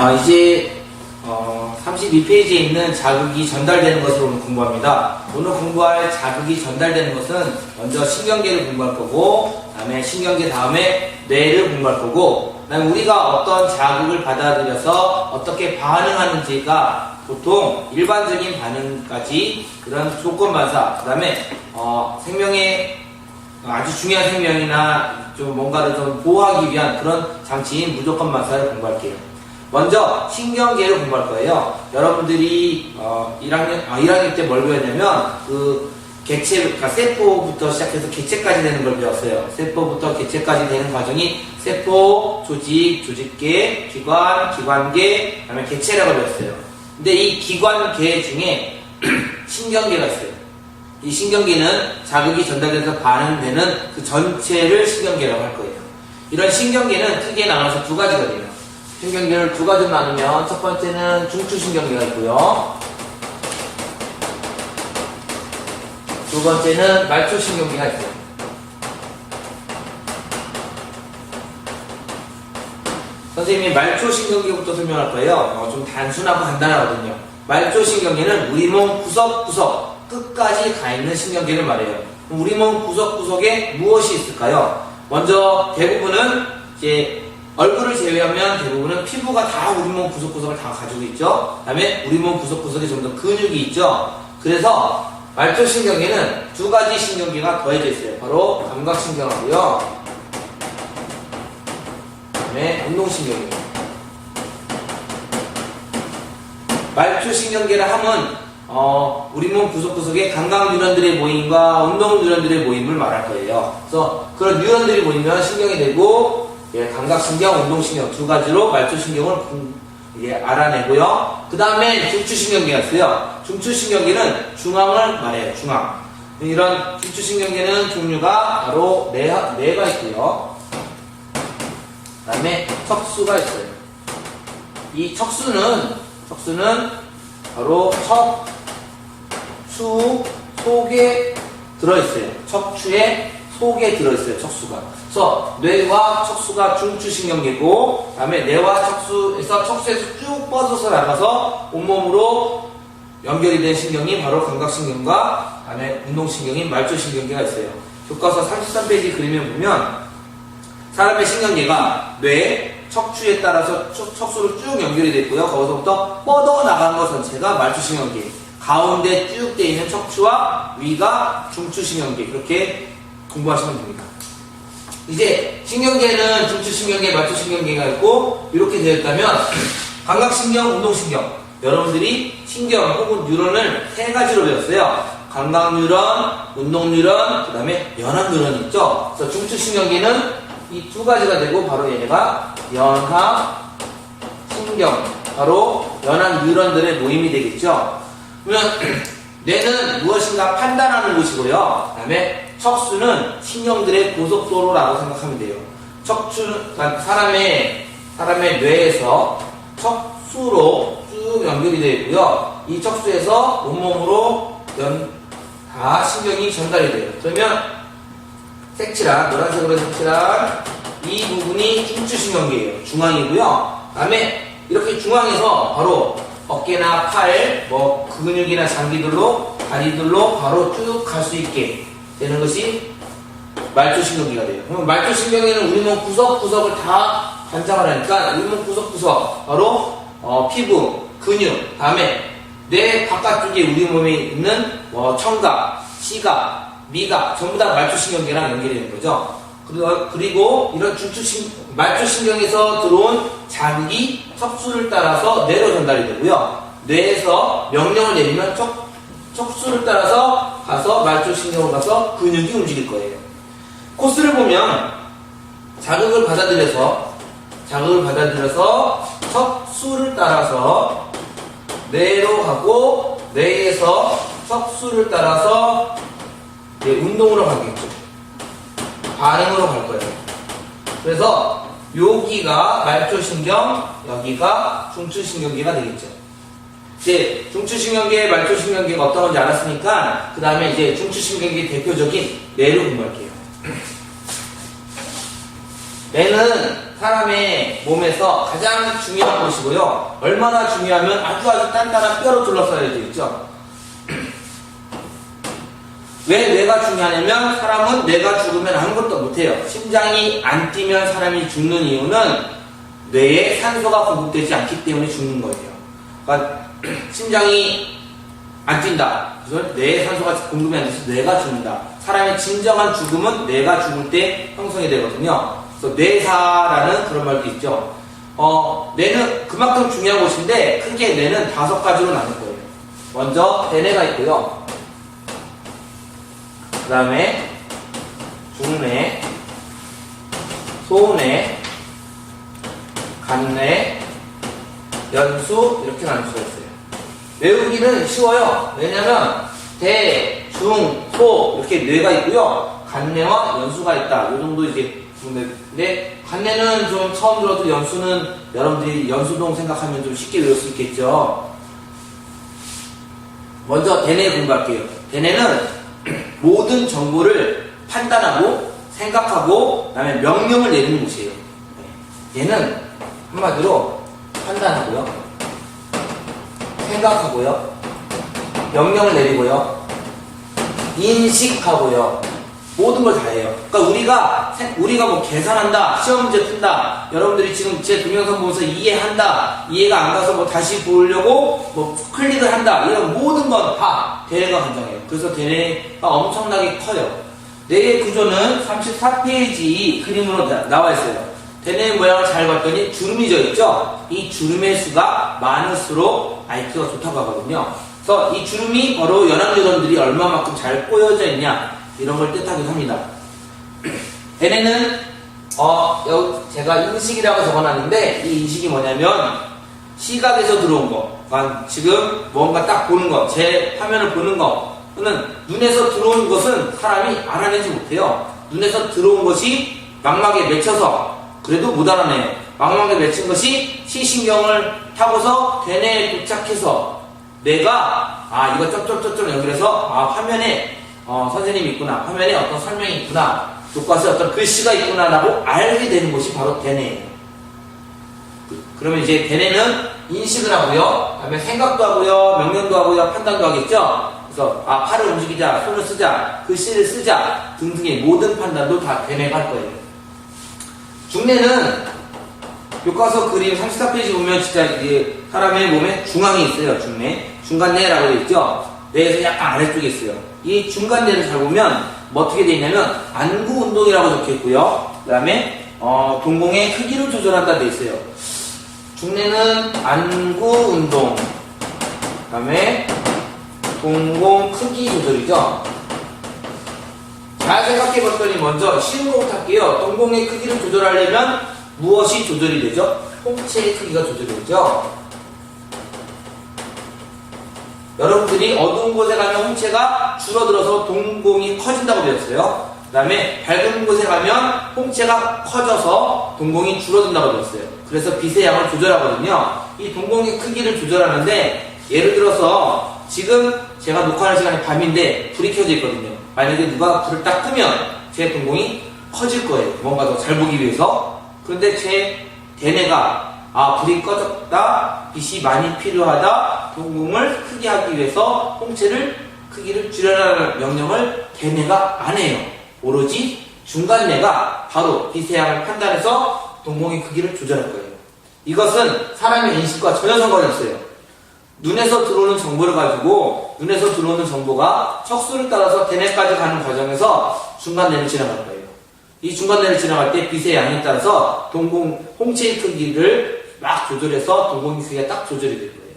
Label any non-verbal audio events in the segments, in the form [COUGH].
아, 이제 어, 32페이지에 있는 자극이 전달되는 것을 오늘 공부합니다. 오늘 공부할 자극이 전달되는 것은 먼저 신경계를 공부할 거고, 다음에 신경계 다음에 뇌를 공부할 거고, 그다음에 우리가 어떤 자극을 받아들여서 어떻게 반응하는지가 보통 일반적인 반응까지 그런 조건 반사, 그다음에 어, 생명의 아주 중요한 생명이나 좀 뭔가를 좀 보호하기 위한 그런 장치인 무조건 반사를 공부할게요. 먼저 신경계를 공부할 거예요. 여러분들이 어, 1학년 아, 1학년 때 뭘 배웠냐면 그 개체 그러니까 세포부터 시작해서 개체까지 되는 걸 배웠어요. 세포부터 개체까지 되는 과정이 세포, 조직, 조직계, 기관, 기관계, 그다음에 개체라고 배웠어요. 근데 이 기관계 중에 [CLEARS THROAT] 신경계가 있어요. 이 신경계는 자극이 전달돼서 반응되는 그 전체를 신경계라고 할 거예요. 이런 신경계는 크게 나눠서 두 가지가 돼요. 신경계를 두 가지로 나누면 첫 번째는 중추신경계가 있고요. 두 번째는 말초신경계가 있어요. 선생님이 말초신경계부터 설명할 거예요. 어, 좀 단순하고 간단하거든요. 말초신경계는 우리 몸 구석구석 끝까지 가 있는 신경계를 말해요. 우리 몸 구석구석에 무엇이 있을까요? 먼저 대부분은 이제 얼굴을 제외하면 대부분은 피부가 다 우리 몸 구석구석을 다 가지고 있죠. 그 다음에 우리 몸 구석구석에 좀더 근육이 있죠. 그래서 말초신경계는 두 가지 신경계가 더해져 있어요. 바로 감각신경하고요. 그다음에 운동신경입니다. 말초신경계를 하면 어, 우리 몸 구석구석에 감각 뉴런들의 모임과 운동 뉴런들의 모임을 말할 거예요. 그래서 그런 뉴런들이 모이면 신경이 되고 예, 감각신경, 운동신경 두 가지로 말초신경을 공- 예, 알아내고요. 그 다음에 중추신경계가 있어요. 중추신경계는 중앙을 말해요. 중앙. 이런 중추신경계는 종류가 바로 네, 네가 있고요. 그 다음에 척수가 있어요. 이 척수는 척수는 바로 척추 속에 들어있어요. 척추의 속에 들어있어요. 척수가. 그래서 뇌와 척수가 중추신경계고, 그 다음에 뇌와 척수에서 척수에서 쭉 뻗어서 나가서 온몸으로 연결이 된 신경이 바로 감각신경과 그 다음에 운동신경인 말초신경계가 있어요. 교과서 33페이지 그림을 보면 사람의 신경계가 뇌, 척추에 따라서 척, 척수로 쭉 연결이 되어 있고요. 거기서부터 뻗어 나가는 것 전체가 말초신경계. 가운데 쭉 되어 있는 척추와 위가 중추신경계. 그렇게 공부하시면 됩니다. 이제 신경계는 중추신경계, 말초신경계가 있고 이렇게 되어 있다면 감각신경, 운동신경. 여러분들이 신경 혹은 뉴런을 세 가지로 배웠어요. 감각 뉴런, 운동 뉴런, 그 다음에 연합 뉴런이 있죠. 그래서 중추신경계는 이 두 가지가 되고 바로 얘네가 연합 신경, 바로 연합 뉴런들의 모임이 되겠죠. 그러면 [CLEARS THROAT] 뇌는 무엇인가 판단하는 곳이고요. 그 다음에 척수는 신경들의 고속도로라고 생각하면 돼요. 척추는 그러니까 사람의 사람의 뇌에서 척수로 쭉 연결이 되어 있고요. 이 척수에서 온몸으로 연, 다 신경이 전달이 돼요. 그러면 색칠한 노란색으로 색칠한 이 부분이 중추신경계예요. 중앙이고요. 그다음에 이렇게 중앙에서 바로 어깨나 팔, 뭐 근육이나 장기들로 다리들로 바로 쭉 갈 수 있게 되는 것이 말초신경계가 돼요. 그럼 말초신경계는 우리 몸 구석구석을 다 관장을 하니까 우리 몸 구석구석 바로 어, 피부, 근육, 다음에 뇌 바깥쪽에 우리 몸에 있는 뭐 청각, 시각, 미각 전부 다 말초신경계랑 연결이 되는 거죠. 그리고- 그리고 이런 중추신 말초신경에서 들어온 자극이 척수를 따라서 뇌로 전달이 되고요. 뇌에서 명령을 내리면 척, 척수를 따라서 가서 말초신경으로 가서 근육이 움직일 거예요. 코스를 보면 자극을 받아들여서 자극을 받아들여서 척수를 따라서 뇌로 가고 뇌에서 척수를 따라서 이제 운동으로 가겠죠. 반응으로 갈 거예요. 그래서 여기가 말초신경, 여기가 중추신경계가 되겠죠. 이제 중추신경계, 말초신경계가 어떤 건지 알았으니까 그 다음에 이제 중추신경계 대표적인 뇌를 공부할게요. 뇌는 사람의 몸에서 가장 중요한 것이고요. 얼마나 중요하면 아주 아주 단단한 뼈로 둘러싸여 있죠. 왜 뇌가 중요하냐면 사람은 뇌가 죽으면 아무것도 못해요. 심장이 안 뛰면 사람이 죽는 이유는 뇌에 산소가 공급되지 않기 때문에 죽는 거예요. 그러니까 [CLEARS THROAT] 심장이 안 뛴다. 그래서 뇌에 산소가 공급이 안 돼서 뇌가 죽는다. 사람의 진정한 죽음은 뇌가 죽을 때 형성이 되거든요. 그래서 뇌사라는 그런 말도 있죠. 어, 뇌는 그만큼 중요한 곳인데 크게 뇌는 다섯 가지로 나눌 거예요. 먼저 대뇌가 있고요. 그 다음에 중뇌, 소뇌, 간뇌, 연수 이렇게 나눌 수가 있어요. 외우기는 쉬워요. 왜냐면 대, 중, 소 이렇게 뇌가 있고요. 간뇌와 연수가 있다. 이 정도 이제 근데 간뇌는 좀 처음 들어도 연수는 여러분들이 연수동 생각하면 좀 쉽게 외울 수 있겠죠. 먼저 대뇌 공부할게요. 대뇌는 [CLEARS THROAT] 모든 정보를 판단하고 생각하고 그다음에 명령을 내리는 곳이에요. 네. 얘는 한마디로 판단하고요. 생각하고요. 명령을 내리고요. 인식하고요. 모든 걸 다 해요. 그러니까 우리가 생- 우리가 뭐 계산한다, 시험 문제 푼다. 여러분들이 지금 제 동영상 보면서 이해한다. 이해가 안 가서 뭐 다시 보려고 뭐 클릭을 한다. 이런 모든 건 다 대뇌가 관장해요. 그래서 대뇌가 엄청나게 커요. 뇌의 구조는 34페이지 그림으로 나- 나와 있어요. 대뇌 모양을 잘 봤더니 주름이 져 있죠? 이 주름의 수가 많을수록 IQ가 좋다고 하거든요. 그래서 이 주름이 바로 연합뉴런들이 얼마만큼 잘 꼬여져 있냐 이런 걸 뜻하기도 합니다. [CLEARS THROAT] 대뇌는 어 여기 제가 인식이라고 적어놨는데 이 인식이 뭐냐면 시각에서 들어온 거, 지금 뭔가 딱 보는 거, 제 화면을 보는 거, 또는 눈에서 들어온 것은 사람이 알아내지 못해요. 눈에서 들어온 것이 망막에 맺혀서 그래도 못 알아내요. 망막에 맺힌 것이 시신경을 타고서 대뇌에 도착해서 내가 아 이거 쩌쩌쩌쩌 연결해서 아 화면에 어, 선생님이 있구나 화면에 어떤 설명이 있구나 교과서에 어떤 글씨가 있구나라고 알게 되는 것이 바로 대뇌예요. 그러면 이제 대뇌는 인식을 하고요, 그다음에 생각도 하고요, 명령도 하고요, 판단도 하겠죠. 그래서 아 팔을 움직이자, 손을 쓰자, 글씨를 쓰자 등등의 모든 판단도 다 대뇌가 할 거예요. 중뇌는 교과서 그림 34페이지 보면 진짜 이게 사람의 몸에 중앙이 있어요. 중뇌, 중간뇌라고 되어 있죠. 뇌에서 약간 아래쪽에 있어요. 이 중간뇌를 잘 보면 뭐 어떻게 되어 있냐면 안구 운동이라고 적혀 있고요. 그 다음에 어, 동공의 크기를 조절한다 되어 있어요. 중뇌는 안구 운동, 그 다음에 동공 크기 조절이죠. 잘 생각해 봤더니 먼저 거부터 할게요. 동공의 크기를 조절하려면 무엇이 조절이 되죠? 홍채의 크기가 조절이 되죠. 여러분들이 어두운 곳에 가면 홍채가 줄어들어서 동공이 커진다고 배웠어요. 그 다음에 밝은 곳에 가면 홍채가 커져서 동공이 줄어든다고 배웠어요. 그래서 빛의 양을 조절하거든요. 이 동공의 크기를 조절하는데 예를 들어서 지금 제가 녹화하는 시간이 밤인데 불이 켜져 있거든요. 만약에 누가 불을 딱 끄면 제 동공이 커질 거예요. 뭔가 더 잘 보기 위해서. 그런데 제 대뇌가 아 불이 꺼졌다. 빛이 많이 필요하다. 동공을 크게 하기 위해서 홍채를 크기를 줄여라는 명령을 대뇌가 안 해요. 오로지 중간뇌가 바로 빛의 양을 판단해서 동공의 크기를 조절할 거예요. 이것은 사람의 인식과 전혀 상관이 없어요 눈에서 들어오는 정보를 가지고 눈에서 들어오는 정보가 척수를 따라서 대뇌까지 가는 과정에서 중간뇌를 지나갈 거예요 이 중간뇌를 지나갈 때 빛의 양에 따라서 동공 홍채의 크기를 막 조절해서 동공의 크기가 딱 조절이 될 거예요.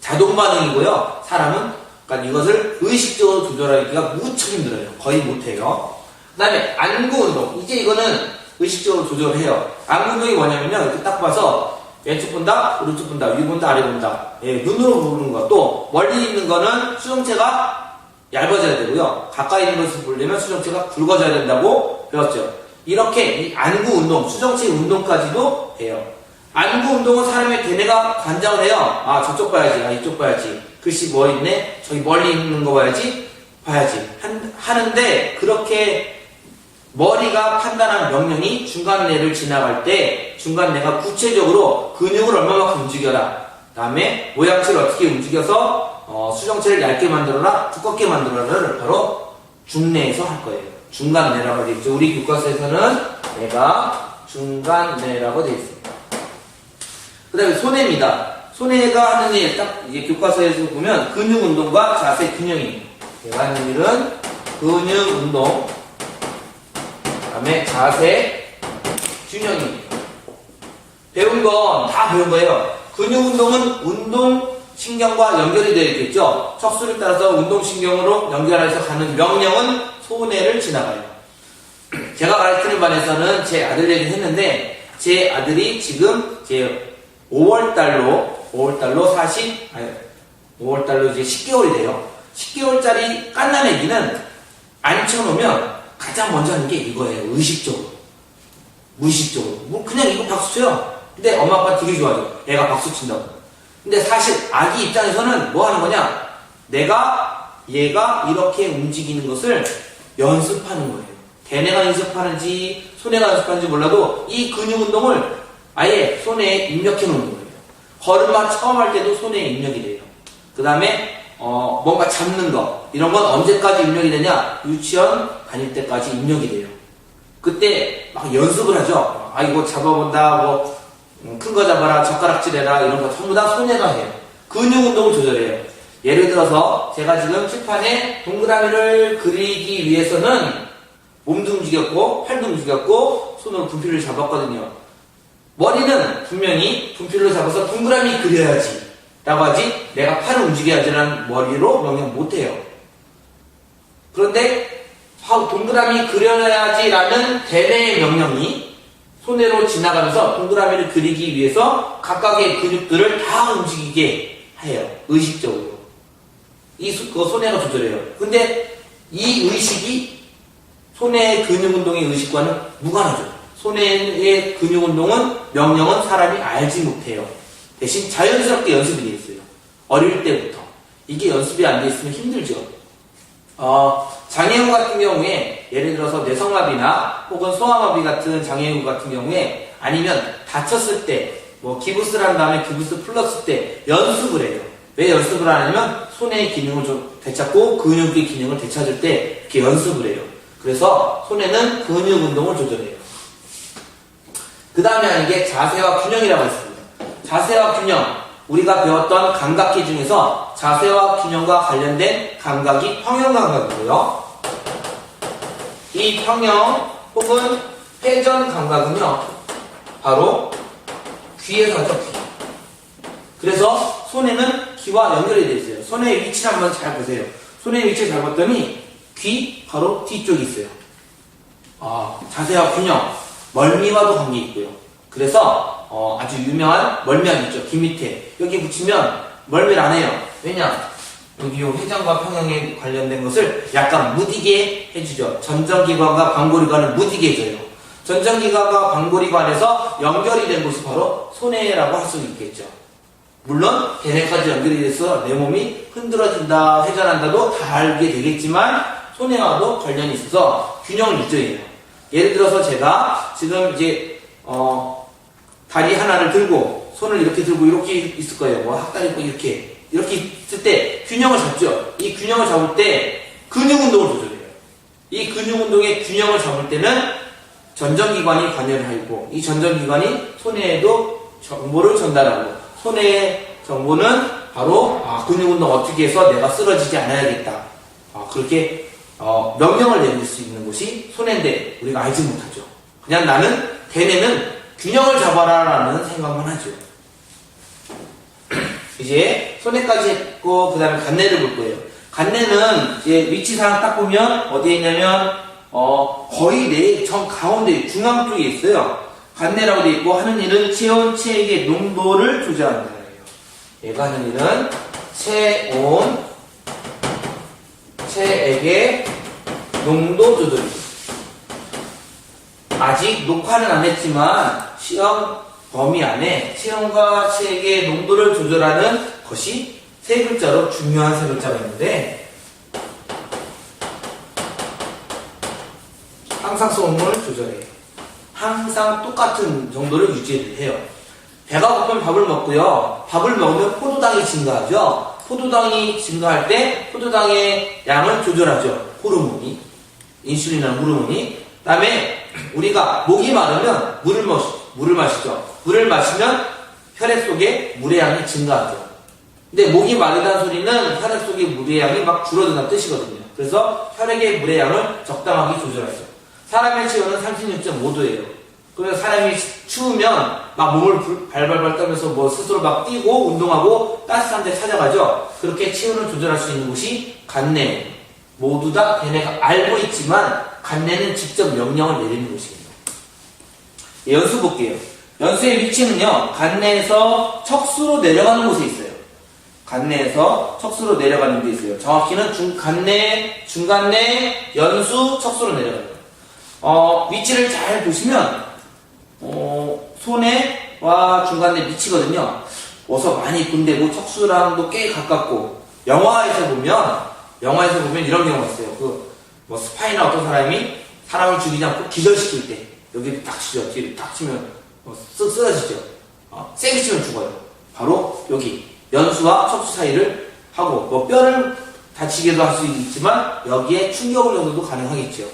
자동 반응이고요. 사람은 그러니까 이것을 의식적으로 조절하기가 무척 힘들어요. 거의 못해요. 그 다음에 안구 운동. 이제 이거는 의식적으로 조절해요. 안구 운동이 뭐냐면요. 이렇게 딱 봐서 왼쪽 본다, 오른쪽 본다, 위 본다, 아래 본다. 예, 눈으로 보는 거. 또 멀리 있는 거는 수정체가 얇아져야 되고요. 가까이 있는 것을 보려면 수정체가 굵어져야 된다고 배웠죠. 이렇게 이 안구 운동, 수정체 운동까지도 해요. 안구 운동은 사람의 대뇌가 관장을 해요. 아, 저쪽 봐야지. 아, 이쪽 봐야지. 글씨 뭐 있네? 저기 멀리 있는 거 봐야지. 봐야지. 한- 하는데, 그렇게 머리가 판단한 명령이 중간뇌를 지나갈 때 중간뇌가 구체적으로 근육을 얼마만큼 움직여라. 다음에 모양체를 어떻게 움직여서 어, 수정체를 얇게 만들어라, 두껍게 만들어라를 바로 중뇌에서 할 거예요. 중간뇌라고 되어 있죠. 우리 교과서에서는 내가 중간뇌라고 되어 있습니다. 그 다음에 손해입니다. 손해가 하는 일, 딱 이게 교과서에서 보면 근육 운동과 자세 균형이에요. 내가 하는 일은 근육 운동, 그 다음에 자세 균형이에요. 배운 건 다 배운 거예요. 근육 운동은 운동 신경과 연결이 되어 있겠죠. 척수를 따라서 운동 신경으로 연결해서 가는 명령은 소뇌를 지나가요. [CLEARS THROAT] 제가 가르치는 반에서는 제 아들 얘기 했는데 제 아들이 지금 제 5월 달로 5월 달로 40 아니 5월 달로 이제 10개월이 돼요. 10개월짜리 깐난 애기는 앉혀놓으면 가장 먼저 하는 게 이거예요. 의식적으로. 무의식적으로. 뭐 그냥 이거 박수 쳐요. 근데 엄마 아빠 되게 좋아하죠. 애가 박수 친다고. 근데 사실 아기 입장에서는 뭐 하는 거냐? 내가 얘가 이렇게 움직이는 것을 연습하는 거예요. 걔네가 연습하는지 손해가 연습하는지 몰라도 이 근육 운동을 아예 손에 입력해 놓는 거예요. 걸음마 처음 할 때도 손에 입력이 돼요. 그 다음에 어, 뭔가 잡는 거 이런 건 언제까지 입력이 되냐? 유치원 다닐 때까지 입력이 돼요. 그때 막 연습을 하죠. 아 이거 잡아본다 뭐 큰 거 잡아라 젓가락질해라 이런 거 전부 다 손해가 해요. 근육 운동을 조절해요. 예를 들어서 제가 지금 칠판에 동그라미를 그리기 위해서는 몸도 움직였고 팔도 움직였고 손으로 분필을 잡았거든요. 머리는 분명히 분필로 잡아서 동그라미 그려야지 라고 하지 내가 팔을 움직여야지라는 머리로 명령 못해요. 그런데 하- 동그라미 그려야지라는 대뇌의 명령이 손으로 지나가면서 동그라미를 그리기 위해서 각각의 근육들을 다 움직이게 해요. 의식적으로. 이 수- 그거 손해가 조절해요. 근데 이 의식이 손해의 근육 운동의 의식과는 무관하죠. 손해의 근육 운동은 명령은 사람이 알지 못해요. 대신 자연스럽게 연습이 돼 있어요. 어릴 때부터. 이게 연습이 안 돼 있으면 힘들죠. 어, 장애우 같은 경우에 예를 들어서 뇌성마비나 혹은 소아마비 같은 장애우 같은 경우에 아니면 다쳤을 때 뭐 기부스를 한 다음에 기부스 풀렀을 때 연습을 해요. 왜 연습을 하냐면 손의 기능을 좀 되찾고 근육의 기능을 되찾을 때 이렇게 연습을 해요. 그래서 손에는 근육 운동을 조절해요. 그 다음에 하는 게 자세와 균형이라고 했습니다. 자세와 균형. 우리가 배웠던 감각기 중에서 자세와 균형과 관련된 감각이 평형 감각이고요. 이 평형 혹은 회전 감각은요, 바로 귀에서 하죠, 귀. 그래서 손에는 귀와 연결이 되어 있어요. 손의 위치를 한번 잘 보세요. 손의 위치를 잘 봤더니 귀 바로 뒤쪽에 있어요. 아, 자세와 균형, 멀미와도 관계 있고요. 그래서 어, 아주 유명한 멀미약 있죠. 귀 밑에 여기 붙이면 멀미를 안 해요. 왜냐? 요 회전과 평형에 관련된 것을 약간 무디게 해주죠. 전정기관과 방고리관을 무디게 해줘요. 전정기관과 방고리관에서 연결이 된 곳이 바로 손해라고 할 수 있겠죠. 물론 걔네까지 연결이 돼서 내 몸이 흔들어진다, 회전한다도 다 알게 되겠지만 손해와도 관련이 있어서 균형을 유지해요. 예를 들어서 제가 지금 이제 어, 다리 하나를 들고 손을 이렇게 들고 이렇게 있을 거예요. 뭐 학다리 있고 이렇게 이렇게 있을 때 균형을 잡죠. 이 균형을 잡을 때 근육 운동을 조절해요. 이 근육 운동의 균형을 잡을 때는 전정기관이 관여를 하고 이 전정기관이 손해에도 정보를 전달하고 손해의 정보는 바로 아, 근육 운동 어떻게 해서 내가 쓰러지지 않아야겠다. 아, 그렇게 어, 명령을 내릴 수 있는 곳이 손해인데 우리가 알지 못하죠. 그냥 나는 대뇌는 균형을 잡아라라는 생각만 하죠. 이제 손해까지 했고 그 다음에 간내를 볼 거예요. 간내는 이제 위치상 딱 보면 어디에 있냐면 어, 거의 내 정 가운데 중앙 쪽에 있어요. 간내라고 돼 있고 하는 일은 체온 체액의 농도를 조절하는 거예요. 얘가 하는 일은 체온 체액의 농도 조절입니다. 아직 녹화는 안 했지만 시험 범위 안에 체온과 체액의 농도를 조절하는 것이 세 글자로 중요한 세 글자가 있는데 항상성을 조절해요. 항상 똑같은 정도를 유지해요. 배가 고프면 밥을 먹고요. 밥을 먹으면 포도당이 증가하죠. 포도당이 증가할 때 포도당의 양을 조절하죠. 호르몬이. 인슐린이라는 호르몬이. 다음에 우리가 목이 마르면 물을, 마시, 물을 마시죠. 물을 마시면 혈액 속에 물의 양이 증가하죠. 근데 목이 마르다는 소리는 혈액 속의 물의 양이 막 줄어든다는 뜻이거든요. 그래서 혈액의 물의 양을 적당하게 조절하죠. 사람의 체온은 36.5도예요. 그래서 사람이 추우면 막 몸을 불- 발발발 떨면서 뭐 스스로 막 뛰고 운동하고 따뜻한 데 찾아가죠. 그렇게 체온을 조절할 수 있는 곳이 간내. 모두 다 걔네가 알고 있지만 간내는 직접 명령을 내리는 곳입니다. 예, 연수 볼게요. 연수의 위치는요, 간내에서 척수로 내려가는 곳에 있어요. 간내에서 척수로 내려가는 데 있어요. 정확히는 중, 간내, 중간내, 연수, 척수로 내려가요. 어, 위치를 잘 보시면, 어, 손에와 중간내 위치거든요. 어서 많이 군데고 척수랑도 꽤 가깝고, 영화에서 보면, 영화에서 보면 이런 경우가 있어요. 그, 뭐, 스파이나 어떤 사람이 사람을 죽이지 않고 기절시킬 때, 여기를 딱 치죠. 뒤를 딱 치면, 어, 쓰, 쓰러지죠. 어, 세게 치면 죽어요. 바로 여기, 연수와 척수 사이를 하고, 뭐, 뼈를 다치게도 할 수 있지만, 여기에 충격을 줘도 가능하겠죠.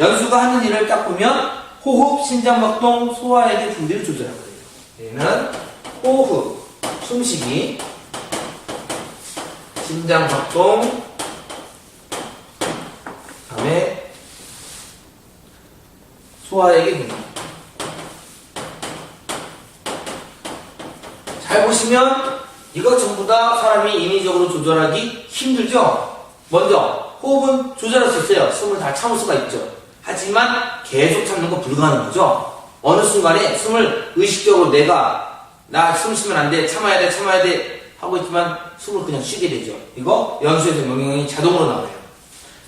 연수가 하는 일을 딱 보면, 호흡, 심장박동, 소화액의 분비를 조절하거든요. 얘는 호흡, 숨쉬기, 심장박동, 다음에 소화액의 분비. 잘 보시면 이거 전부 다 사람이 인위적으로 조절하기 힘들죠? 먼저 호흡은 조절할 수 있어요. 숨을 다 참을 수가 있죠. 하지만 계속 참는 건 불가능하죠. 어느 순간에 숨을 의식적으로 내가 나 숨 쉬면 안 돼, 참아야 돼, 참아야 돼 하고 있지만 숨을 그냥 쉬게 되죠. 이거 연수에서 명령이 자동으로 나와요.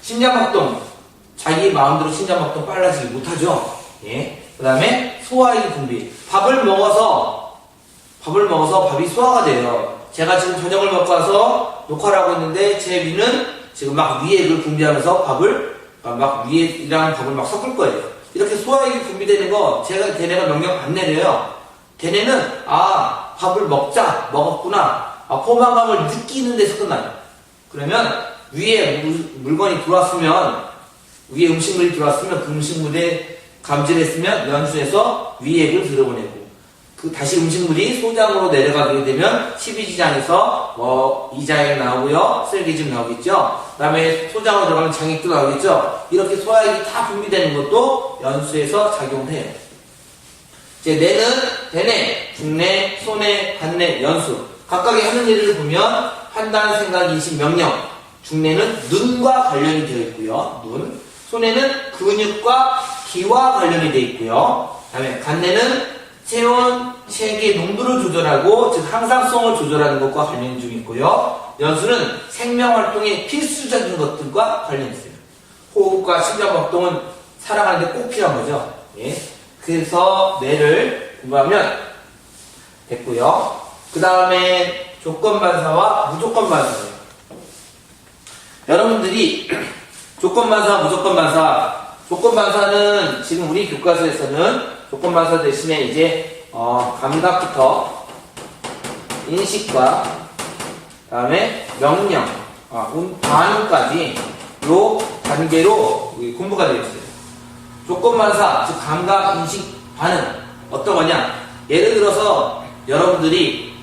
심장 박동 자기 마음대로 심장 박동 빨라지지 못하죠. 예. 그 다음에 소화액 분비. 밥을 먹어서 밥을 먹어서 밥이 소화가 돼요. 제가 지금 저녁을 먹고 와서 녹화를 하고 있는데 제 위는 지금 막 위액을 분비하면서 밥을 아, 막 위액이랑 밥을 막 섞을 거예요. 이렇게 소화액이 분비되는 거 제가 걔네가 명령 안 내려요. 걔네는 아 밥을 먹자 먹었구나 아, 포만감을 느끼는 데서 끝나요. 그러면 위에 물, 물건이 들어왔으면 위에 음식물이 들어왔으면 그 음식물에 감지했으면 연수해서 위액을 들어보내고 그 다시 음식물이 소장으로 내려가게 되면 12지장에서 뭐 이장액 나오고요. 쓸기즙 나오겠죠. 그 다음에 소장으로 들어가면 장액도 나오겠죠. 이렇게 소화액이 다 분비되는 것도 연수에서 작용해요. 이제 뇌는 대뇌, 중뇌, 소뇌, 간뇌, 연수. 각각의 하는 일을 보면 판단, 생각, 인식, 명령. 중뇌는 눈과 관련이 되어 있고요. 눈. 소뇌는 근육과 기와 관련이 되어 있고요. 그 다음에 간뇌는 체온, 체액의 농도를 조절하고 즉 항상성을 조절하는 것과 관련 중 있고요. 연수는 생명 활동의 필수적인 것들과 관련 있어요. 호흡과 심장박동은 살아가는데 꼭 필요한 거죠. 예. 그래서 뇌를 공부하면 됐고요. 그 다음에 조건반사와 무조건반사예요. 여러분들이 [CLEARS THROAT] 조건반사, 무조건반사, 조건반사는 지금 우리 교과서에서는 조건반사 대신에 이제 어, 감각부터 인식과 다음에 명령, 아, 운- 반응까지 요 단계로 공부가 되어 있어요. 조건반사, 즉 감각, 인식, 반응 어떤 거냐? 예를 들어서 여러분들이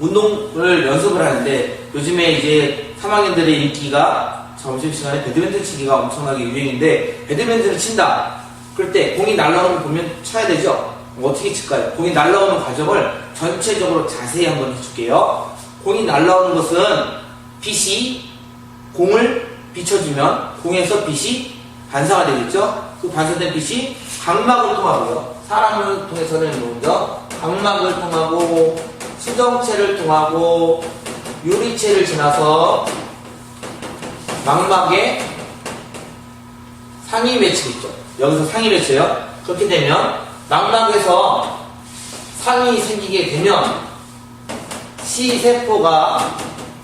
운동을 연습을 하는데 요즘에 이제 3학년들의 인기가 점심시간에 배드민턴 치기가 엄청나게 유행인데 배드민턴을 친다. 그럴 때 공이 날라오는 걸 보면 쳐야 되죠? 어떻게 칠까요? 공이 날라오는 과정을 전체적으로 자세히 한번 해줄게요. 공이 날라오는 것은 빛이 공을 비춰주면 공에서 빛이 반사가 되겠죠? 그 반사된 빛이 각막을 통하고요. 사람을 통해서는 먼저 각막을 통하고 수정체를 통하고 유리체를 지나서 망막에 상위 매치 있죠. 여기서 상위 매치요. 그렇게 되면 망막에서 상이 생기게 되면 C세포가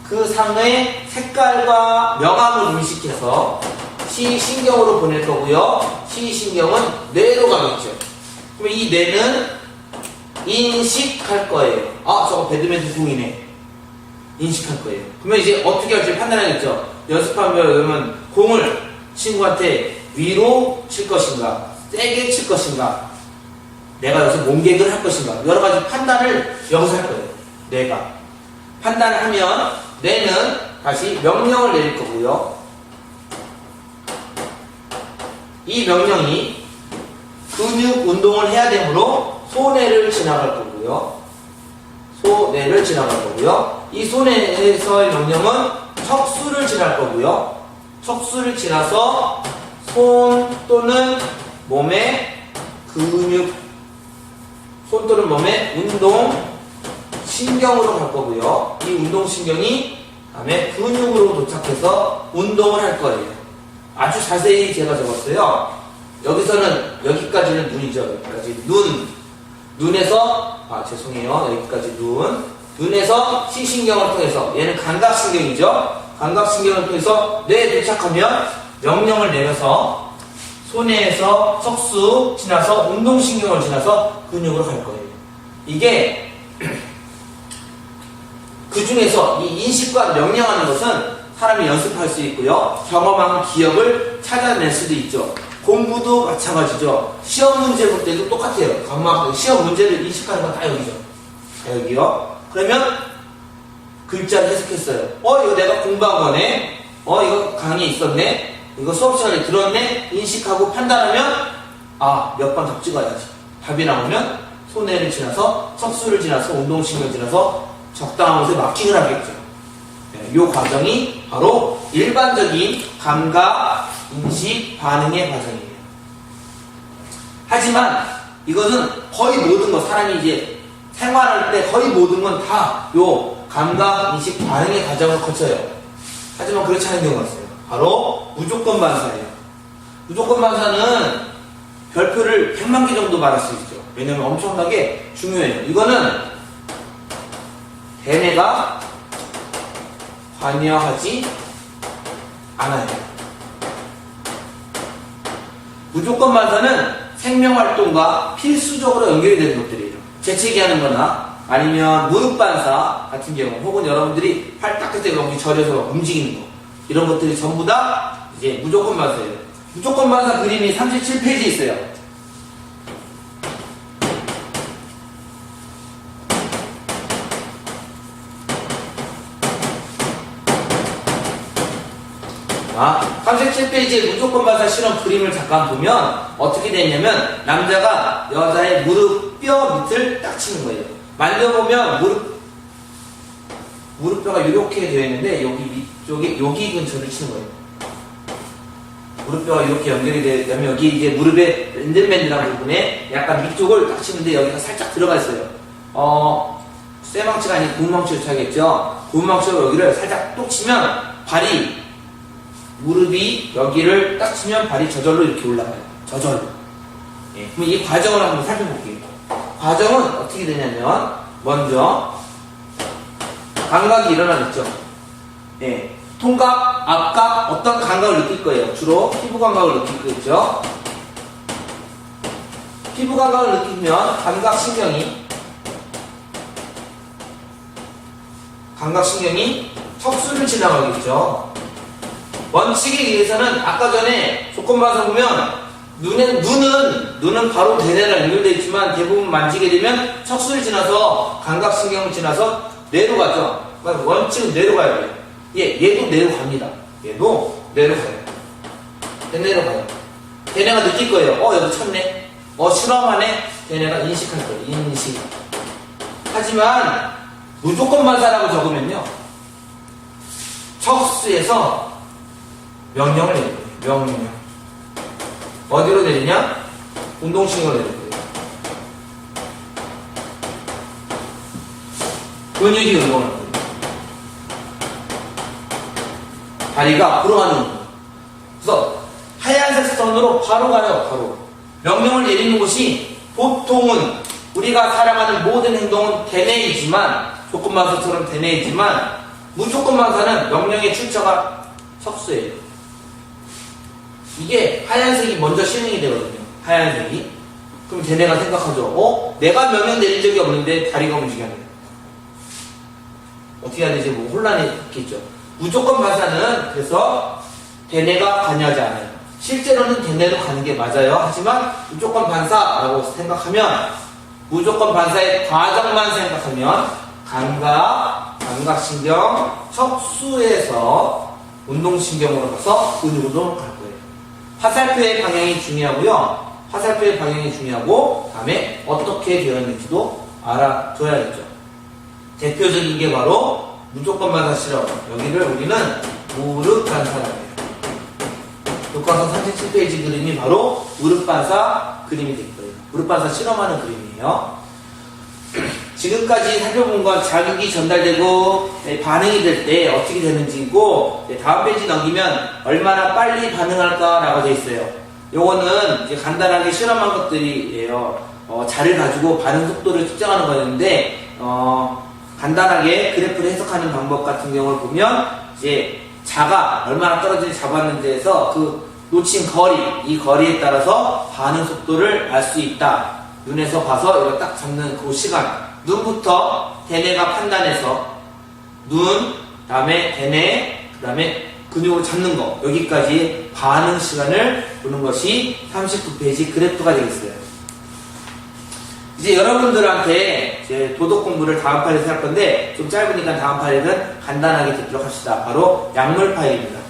그 상의 색깔과 명암을 인식해서 시신경으로 보낼 거고요. 시신경은 뇌로 가겠죠. 그러면 이 뇌는 인식할 거예요. 아, 저거 배드민턴 공이네. 인식할 거예요. 그러면 이제 어떻게 할지 판단하겠죠. 연습하면 그러면 공을 친구한테 위로 칠 것인가, 세게 칠 것인가, 내가 여기서 몸개그를 할 것인가, 여러 가지 판단을 여기서 할 거예요. 내가. 판단을 하면 뇌는 다시 명령을 내릴 거고요. 이 명령이 근육 운동을 해야 되므로 소뇌를 지나갈 거고요. 소뇌를 지나갈 거고요. 이 소뇌에서의 명령은 척수를 지날 거고요. 척수를 지나서 손 또는 몸의 근육, 손 또는 몸의 운동 신경으로 갈 거고요. 이 운동 신경이 다음에 근육으로 도착해서 운동을 할 거예요. 아주 자세히 제가 적었어요. 여기서는 여기까지는 눈이죠. 여기까지 눈. 눈에서 아 죄송해요. 여기까지 눈. 눈에서 시신경을 통해서 얘는 감각신경이죠. 감각신경을 통해서 뇌에 도착하면 명령을 내려서 손에서 척수 지나서 운동신경을 지나서 근육으로 갈 거예요. 이게 [CLEARS THROAT] 그 중에서 이 인식과 명령하는 것은 사람이 연습할 수 있고요. 경험한 기억을 찾아낼 수도 있죠. 공부도 마찬가지죠. 시험 문제 볼 때도 똑같아요. 감각, 시험 문제를 인식하는 건 다 여기죠. 다 여기요. 그러면 글자를 해석했어요. 어, 이거 내가 공부한 거네. 어, 이거 강의 있었네. 이거 수업 시간에 들었네. 인식하고 판단하면 아, 몇번답 찍어야지. 답이 나오면 손해를 지나서 척수를 지나서 운동신경 지나서 적당한 곳에 마킹을 하겠죠. 네, 이 과정이 바로 일반적인 감각, 인식, 반응의 과정이에요. 하지만 이것은 거의 모든 것, 사람이 이제 생활할 때 거의 모든 건 다 요 감각, 인식, 반응의 과정을 거쳐요. 하지만 그렇지 않은 경우가 있어요. 바로 무조건 반사예요. 무조건 반사는 별표를 100만 개 정도 받을 수 있죠. 왜냐면 엄청나게 중요해요. 이거는 대뇌가 관여하지 않아요. 무조건 반사는 생명활동과 필수적으로 연결이 되는 것들이에요. 재채기 하는 거나 아니면 무릎 반사 같은 경우 혹은 여러분들이 팔 닦을 때 여기 절여서 움직이는 거 이런 것들이 전부 다 이제 무조건 반사예요. 무조건 반사 그림이 37페이지에 있어요. 자, 37페이지에 무조건 반사 실험 그림을 잠깐 보면 어떻게 되냐면 남자가 여자의 무릎 뼈 밑을 딱 치는 거예요. 만져보면 무릎 무릎뼈가 이렇게 되어 있는데 여기 밑 쪽에 여기 근처를 치는 거예요. 무릎뼈가 이렇게 연결이 되면 여기 이제 무릎의 밴들밴들한 부분에 약간 밑쪽을 딱 치는데 여기가 살짝 들어가 있어요. 어, 쇠망치가 아닌 고무망치로 쳐야겠죠. 고무망치로 여기를 살짝 똑 치면 발이 무릎이 여기를 딱 치면 발이 저절로 이렇게 올라가요. 저절로. 예. 그럼 이 과정을 한번 살펴볼게요. 과정은 어떻게 되냐면, 먼저, 감각이 일어나겠죠. 예. 통각, 앞각, 어떤 감각을 느낄 거예요. 주로 피부 감각을 느낄 거겠죠. 피부 감각을 느끼면 감각 신경이, 감각 신경이 척수를 지나가겠죠. 원칙에 의해서는 아까 전에 조건 봐서 보면 눈에, 눈은 눈은 바로 대뇌랑 연결되어 있지만 대부분 만지게 되면 척수를 지나서 감각 신경을 지나서 뇌로 가죠. 그러니까 원칙은 뇌로 가야 돼요. 예, 얘도 뇌로 갑니다. 얘도 뇌로 가요. 대뇌로 가요. 대뇌가 느낄 거예요. 어, 여기 쳤네. 어, 실험하네. 대뇌가 인식할 거예요. 인식. 하지만 무조건 반사라고 적으면요. 척수에서 명령을 거예요. 명령. 어디로 내리냐? 운동신경을 거예요. 근육이 운동할 거예요. 다리가 앞으로 가는 운동. 그래서 하얀색 선으로 바로 가요, 바로. 명령을 내리는 곳이 보통은 우리가 살아가는 모든 행동은 대뇌이지만, 조건반사처럼 대뇌이지만, 무조건반사는 명령의 출처가 척수예요. 이게 하얀색이 먼저 실행이 되거든요. 하얀색이. 그럼 걔네가 생각하죠. 어? 내가 명령 내린 적이 없는데 다리가 움직였네. 어떻게 해야 되지? 뭐 혼란이 있겠죠. 무조건 반사는 그래서 대뇌가 관여하지 않아요. 실제로는 대뇌도 가는 게 맞아요. 하지만 무조건 반사라고 생각하면 무조건 반사의 과정만 생각하면 감각, 감각신경, 척수에서 운동신경으로 가서 근육으로 갈 거예요. 화살표의 방향이 중요하고요. 화살표의 방향이 중요하고 다음에 어떻게 되어 있는지도 알아둬야겠죠. 대표적인 게 바로 무조건 반사 실험. 여기를 우리는 무릎 반사라고 해요. 교과서 37페이지 그림이 바로 무릎 반사 그림이 될 거예요. 무릎 반사 실험하는 그림이에요. [CLEARS THROAT] 지금까지 살펴본 건 자극이 전달되고 네, 반응이 될 때 어떻게 되는지고 네, 다음 페이지 넘기면 얼마나 빨리 반응할까라고 되어 있어요. 요거는 이제 간단하게 실험한 것들이에요. 어, 자를 가지고 반응 속도를 측정하는 거였는데 어, 간단하게 그래프를 해석하는 방법 같은 경우를 보면 이제 자가 얼마나 떨어진지 잡았는지에서 그 놓친 거리, 이 거리에 따라서 반응 속도를 알 수 있다. 눈에서 봐서 이거 딱 잡는 그 시간. 눈부터 대뇌가 판단해서 눈, 다음에 대뇌, 그 다음에 근육으로 잡는 거. 여기까지 반응 시간을 보는 것이 39페이지 그래프가 되겠어요. 이제 여러분들한테 이제 도덕 공부를 다음 파일에서 할 건데 좀 짧으니까 다음 파일은 간단하게 듣도록 합시다. 바로 약물 파일입니다.